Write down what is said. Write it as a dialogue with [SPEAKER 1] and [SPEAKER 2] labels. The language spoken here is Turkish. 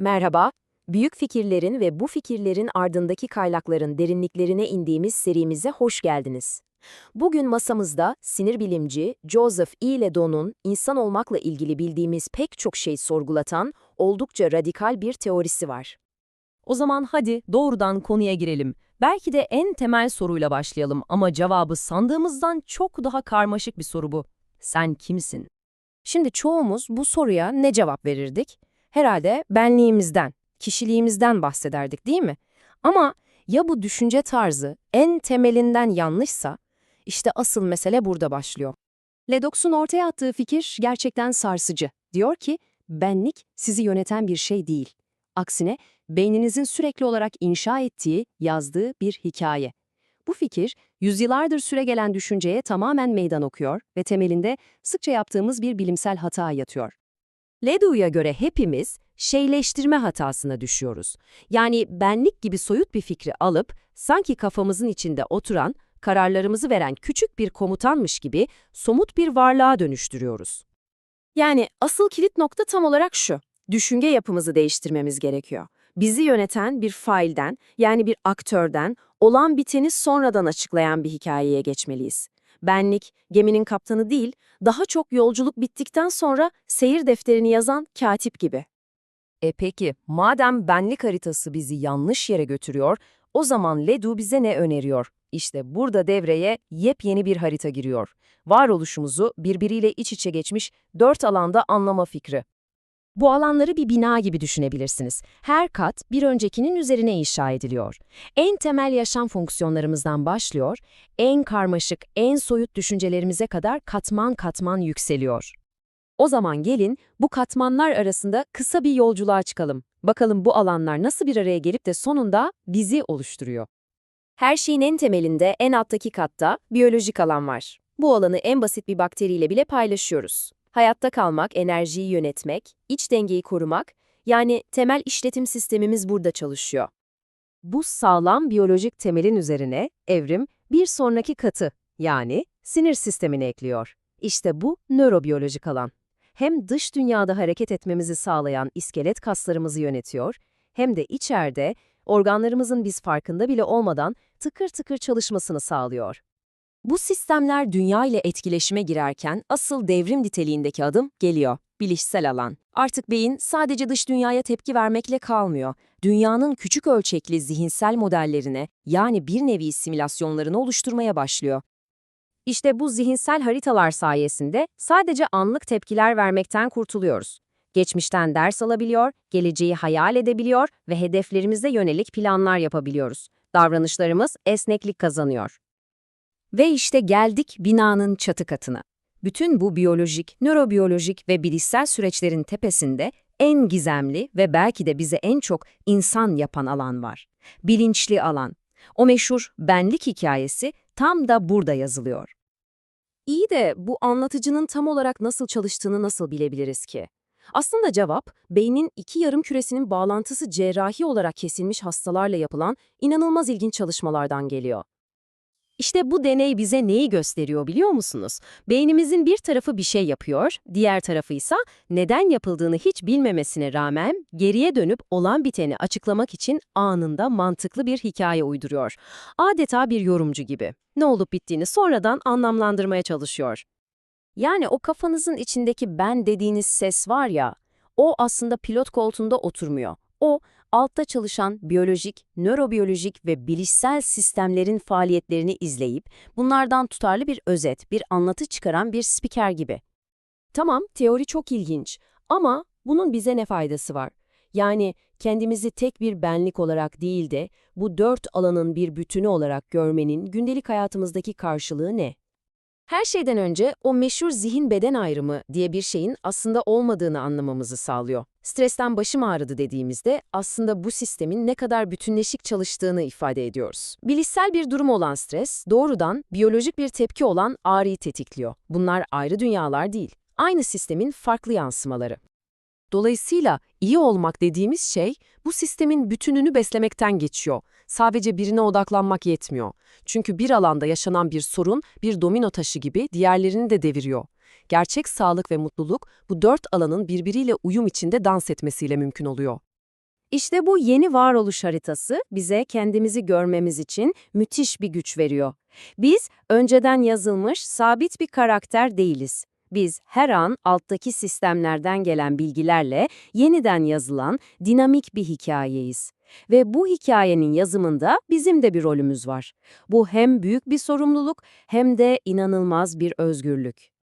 [SPEAKER 1] Merhaba, büyük fikirlerin ve bu fikirlerin ardındaki kaynakların derinliklerine indiğimiz serimize hoş geldiniz. Bugün masamızda sinir bilimci Joseph E. Ledon'un insan olmakla ilgili bildiğimiz pek çok şey sorgulatan oldukça radikal bir teorisi var.
[SPEAKER 2] O zaman hadi doğrudan konuya girelim. Belki de en temel soruyla başlayalım ama cevabı sandığımızdan çok daha karmaşık bir soru bu. Sen kimsin?
[SPEAKER 1] Şimdi çoğumuz bu soruya ne cevap verirdik? Herhalde benliğimizden, kişiliğimizden bahsederdik değil mi? Ama ya bu düşünce tarzı en temelinden yanlışsa, işte asıl mesele burada başlıyor. Ledox'un ortaya attığı fikir gerçekten sarsıcı. Diyor ki, benlik sizi yöneten bir şey değil. Aksine beyninizin sürekli olarak inşa ettiği, yazdığı bir hikaye. Bu fikir, yüzyıllardır süregelen düşünceye tamamen meydan okuyor ve temelinde sıkça yaptığımız bir bilimsel hata yatıyor. Ledu'ya göre hepimiz şeyleştirme hatasına düşüyoruz. Yani benlik gibi soyut bir fikri alıp sanki kafamızın içinde oturan, kararlarımızı veren küçük bir komutanmış gibi somut bir varlığa dönüştürüyoruz. Yani asıl kilit nokta tam olarak şu. Düşünce yapımızı değiştirmemiz gerekiyor. Bizi yöneten bir failden, yani bir aktörden, olan biteni sonradan açıklayan bir hikayeye geçmeliyiz. Benlik, geminin kaptanı değil, daha çok yolculuk bittikten sonra seyir defterini yazan katip gibi. E peki, madem benlik haritası bizi yanlış yere götürüyor, o zaman Ledu bize ne öneriyor? İşte burada devreye yepyeni bir harita giriyor. Varoluşumuzu birbiriyle iç içe geçmiş dört alanda anlama fikri. Bu alanları bir bina gibi düşünebilirsiniz. Her kat bir öncekinin üzerine inşa ediliyor. En temel yaşam fonksiyonlarımızdan başlıyor, en karmaşık, en soyut düşüncelerimize kadar katman katman yükseliyor. O zaman gelin bu katmanlar arasında kısa bir yolculuğa çıkalım. Bakalım bu alanlar nasıl bir araya gelip de sonunda bizi oluşturuyor. Her şeyin en temelinde, en alttaki katta biyolojik alan var. Bu alanı en basit bir bakteriyle bile paylaşıyoruz. Hayatta kalmak, enerjiyi yönetmek, iç dengeyi korumak, yani temel işletim sistemimiz burada çalışıyor. Bu sağlam biyolojik temelin üzerine evrim bir sonraki katı, yani sinir sistemini ekliyor. İşte bu nörobiyolojik alan. Hem dış dünyada hareket etmemizi sağlayan iskelet kaslarımızı yönetiyor, hem de içeride organlarımızın biz farkında bile olmadan tıkır tıkır çalışmasını sağlıyor. Bu sistemler dünya ile etkileşime girerken asıl devrim niteliğindeki adım geliyor, bilişsel alan. Artık beyin sadece dış dünyaya tepki vermekle kalmıyor. Dünyanın küçük ölçekli zihinsel modellerine yani bir nevi simülasyonlarını oluşturmaya başlıyor. İşte bu zihinsel haritalar sayesinde sadece anlık tepkiler vermekten kurtuluyoruz. Geçmişten ders alabiliyor, geleceği hayal edebiliyor ve hedeflerimize yönelik planlar yapabiliyoruz. Davranışlarımız esneklik kazanıyor. Ve işte geldik binanın çatı katına. Bütün bu biyolojik, nörobiyolojik ve bilişsel süreçlerin tepesinde en gizemli ve belki de bize en çok insan yapan alan var. Bilinçli alan. O meşhur benlik hikayesi tam da burada yazılıyor. İyi de bu anlatıcının tam olarak nasıl çalıştığını nasıl bilebiliriz ki? Aslında cevap, beynin iki yarım küresinin bağlantısı cerrahi olarak kesilmiş hastalarla yapılan inanılmaz ilginç çalışmalardan geliyor. İşte bu deney bize neyi gösteriyor biliyor musunuz? Beynimizin bir tarafı bir şey yapıyor, diğer tarafı ise neden yapıldığını hiç bilmemesine rağmen geriye dönüp olan biteni açıklamak için anında mantıklı bir hikaye uyduruyor. Adeta bir yorumcu gibi. Ne olup bittiğini sonradan anlamlandırmaya çalışıyor. Yani o kafanızın içindeki ben dediğiniz ses var ya, o aslında pilot koltuğunda oturmuyor. O, altta çalışan biyolojik, nörobiyolojik ve bilişsel sistemlerin faaliyetlerini izleyip bunlardan tutarlı bir özet, bir anlatı çıkaran bir spiker gibi. Tamam, teori çok ilginç ama bunun bize ne faydası var? Yani kendimizi tek bir benlik olarak değil de bu dört alanın bir bütünü olarak görmenin gündelik hayatımızdaki karşılığı ne? Her şeyden önce o meşhur zihin-beden ayrımı diye bir şeyin aslında olmadığını anlamamızı sağlıyor. Stresten başım ağrıdı dediğimizde aslında bu sistemin ne kadar bütünleşik çalıştığını ifade ediyoruz. Bilişsel bir durum olan stres doğrudan biyolojik bir tepki olan ağrıyı tetikliyor. Bunlar ayrı dünyalar değil. Aynı sistemin farklı yansımaları. Dolayısıyla iyi olmak dediğimiz şey bu sistemin bütününü beslemekten geçiyor. Sadece birine odaklanmak yetmiyor. Çünkü bir alanda yaşanan bir sorun bir domino taşı gibi diğerlerini de deviriyor. Gerçek sağlık ve mutluluk bu dört alanın birbiriyle uyum içinde dans etmesiyle mümkün oluyor. İşte bu yeni varoluş haritası bize kendimizi görmemiz için müthiş bir güç veriyor. Biz önceden yazılmış sabit bir karakter değiliz. Biz her an alttaki sistemlerden gelen bilgilerle yeniden yazılan dinamik bir hikayeyiz. Ve bu hikayenin yazımında bizim de bir rolümüz var. Bu hem büyük bir sorumluluk hem de inanılmaz bir özgürlük.